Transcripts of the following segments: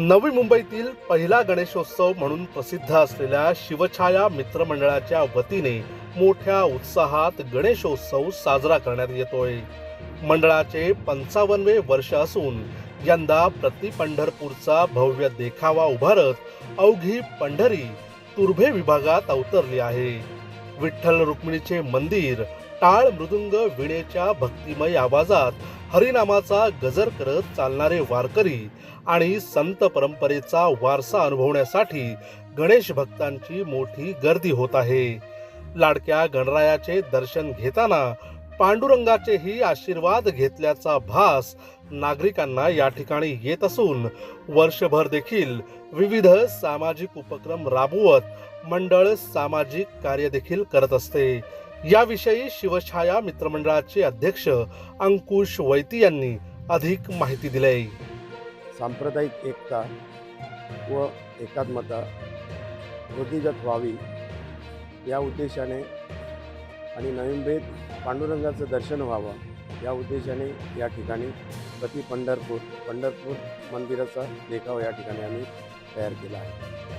नवी मुंबईतील पहिला गणेशोत्सव म्हणून प्रसिद्ध असलेल्या शिवछाया मित्रमंडळाच्या वतीने मोठ्या उत्साहात गणेशोत्सव साजरा करण्यात येतोय. मंडळाचे पंचावन्नवे वर्ष असून यंदा प्रति पंढरपूरचा भव्य देखावा उभारत अवघी पंढरी तुर्भे विभागात अवतरली आहे. विठ्ठल रुक्मिणीचे मंदिर टाळ मृदुंग विणेच्या भक्तिमय आवाजात हरिनामाचा गजर करत चालणारे वारकरी आणि संत परंपरेचा वारसा अनुभवण्यासाठी गणेश भक्तांची मोठी गर्दी होत आहे. लाडक्या गणरायाचे दर्शन घेताना पांडुरंगाचेही आशीर्वाद घेतल्याचा भास नागरिकांना या ठिकाणी येत असून वर्षभर देखील विविध सामाजिक उपक्रम राबवत मंडळ सामाजिक कार्य देखील करत असते. याविषयी शिवछाया मित्रमंडळाचे अध्यक्ष अंकुश वैती यांनी अधिक माहिती दिली. सांप्रदायिक एकता व एकात्मता वृद्धिगत व्हावी या उद्देशाने आणि नवीनभेद पांडुरंगाचं दर्शन व्हावं या उद्देशाने या ठिकाणी प्रति पंढरपूर पंढरपूर मंदिराचा देखावा या ठिकाणी आम्ही तयार केला आहे.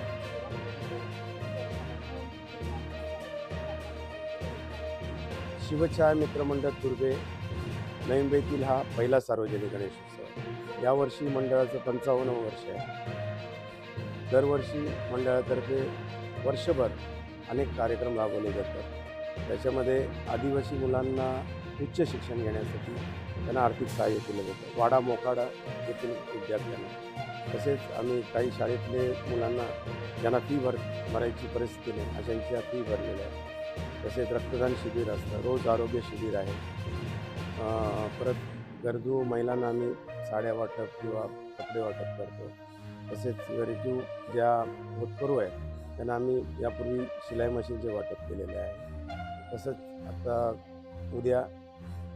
शिवछाया मित्रमंडळ तुर्बे नैंबेतील हा पहिला सार्वजनिक गणेशोत्सव यावर्षी मंडळाचं पंचावन्न वर्ष आहे. दरवर्षी मंडळातर्फे वर्षभर अनेक कार्यक्रम राबवले जातात. त्याच्यामध्ये आदिवासी मुलांना उच्च शिक्षण घेण्यासाठी त्यांना आर्थिक सहाय्य केलं जातं. वाडा मोकाडा येथील विद्यार्थ्यांना. तसेच आम्ही काही शाळेतले मुलांना ज्यांना फी भर भरायची परिस्थिती नाही अशांच्या फी भरलेल्या आहे तसेच रक्तदान शिबिर असतं. रोज आरोग्य शिबिर आहे. परत गरजू महिलांना आम्ही साड्या वाटप किंवा कपडे वाटप करतो. तसेच गरजू ज्या होतकरू आहेत त्यांना आम्ही यापूर्वी शिलाई मशीनचे वाटप केलेले आहे. तसंच आता उद्या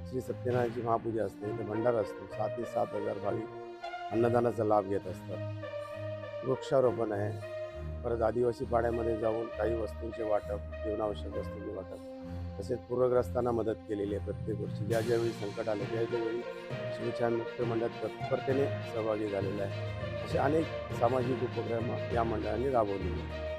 श्री सत्यनारायणची महापूजा असते इथे भंडारा असतो. सात ते सात हजार भाविक अन्नदानाचा लाभ घेत असतात. वृक्षारोपण आहे. परत आदिवासी पाड्यामध्ये जाऊन काही वस्तूंचे वाटप जीवनावश्यक वस्तूंचे वाटप तसेच पूरग्रस्तांना मदत केलेली आहे प्रत्येक वर्षी ज्या ज्यावेळी संकट आलं त्या त्यावेळी शिवछान मुक्त मंडळात तत्परतेने सहभागी झालेला आहे असे अनेक सामाजिक उपक्रम या मंडळाने राबवलेले आहेत.